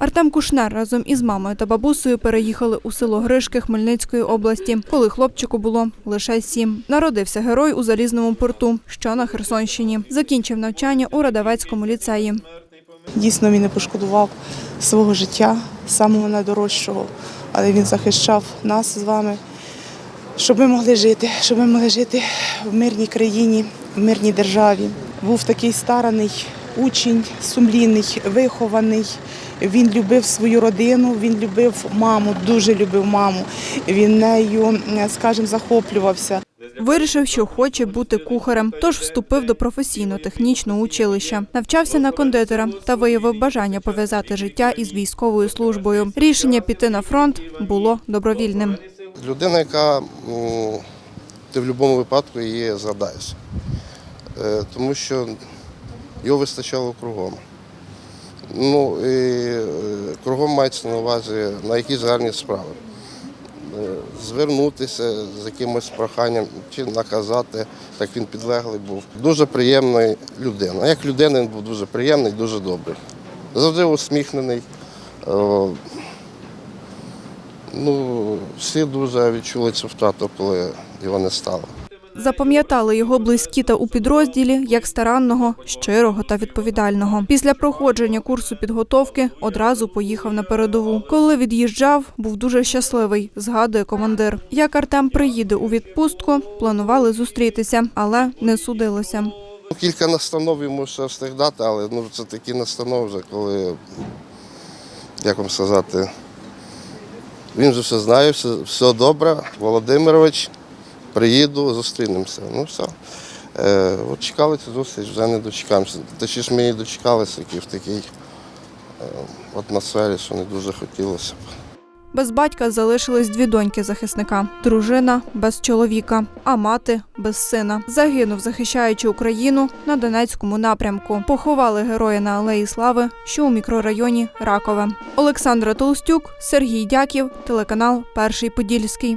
Артем Кушнер разом із мамою та бабусею переїхали у село Гришки Хмельницької області, коли хлопчику було лише сім. Народився герой у залізному порту, що на Херсонщині. Закінчив навчання у Радавецькому ліцеї. Дійсно, він не пошкодував свого життя, самого найдорожчого, але він захищав нас з вами, щоб ми могли жити, щоб ми могли жити в мирній країні, в мирній державі. Був такий стараний учень, сумлінний, вихований. Він любив свою родину, він любив маму, дуже любив маму. Він нею, скажімо, захоплювався. Вирішив, що хоче бути кухарем, тож вступив до професійно-технічного училища. Навчався на кондитера та виявив бажання пов'язати життя із військовою службою. Рішення піти на фронт було добровільним. Людина, яка ти в будь-якому випадку її згадаєш. Е, Тому що його вистачало кругом. Ну, і е, кругом мається на увазі на якісь гарні справи. Е, Звернутися з якимось проханням чи наказати, так він підлеглий був. Дуже приємна людина. Як людина він був дуже приємний, дуже добрий. Завжди усміхнений. Е, Ну, всі дуже відчули цю втрату, коли його не стало. Запам'ятали його близькі та у підрозділі як старанного, щирого та відповідального. Після проходження курсу підготовки одразу поїхав на передову. Коли від'їжджав, був дуже щасливий, згадує командир. Як Артем приїде у відпустку, планували зустрітися, але не судилося. Ну, Кілька настанов йому ще встиг дати, але ну, це такі настанови вже, коли, як вам сказати, він вже все знає, все, все добре. Володимирович, приїду, зустрінемося. Ну все. Е, от чекали цю зустріч, вже не дочекаємося. Точніше, ми її дочекалися в такій е, атмосфері, що не дуже хотілося б. Без батька залишились дві доньки захисника: дружина без чоловіка, а мати без сина. Загинув, захищаючи Україну на Донецькому напрямку. Поховали героя на Алеї Слави, що у мікрорайоні Ракове. Олександра Толстюк, Сергій Дяків, телеканал Перший Подільський.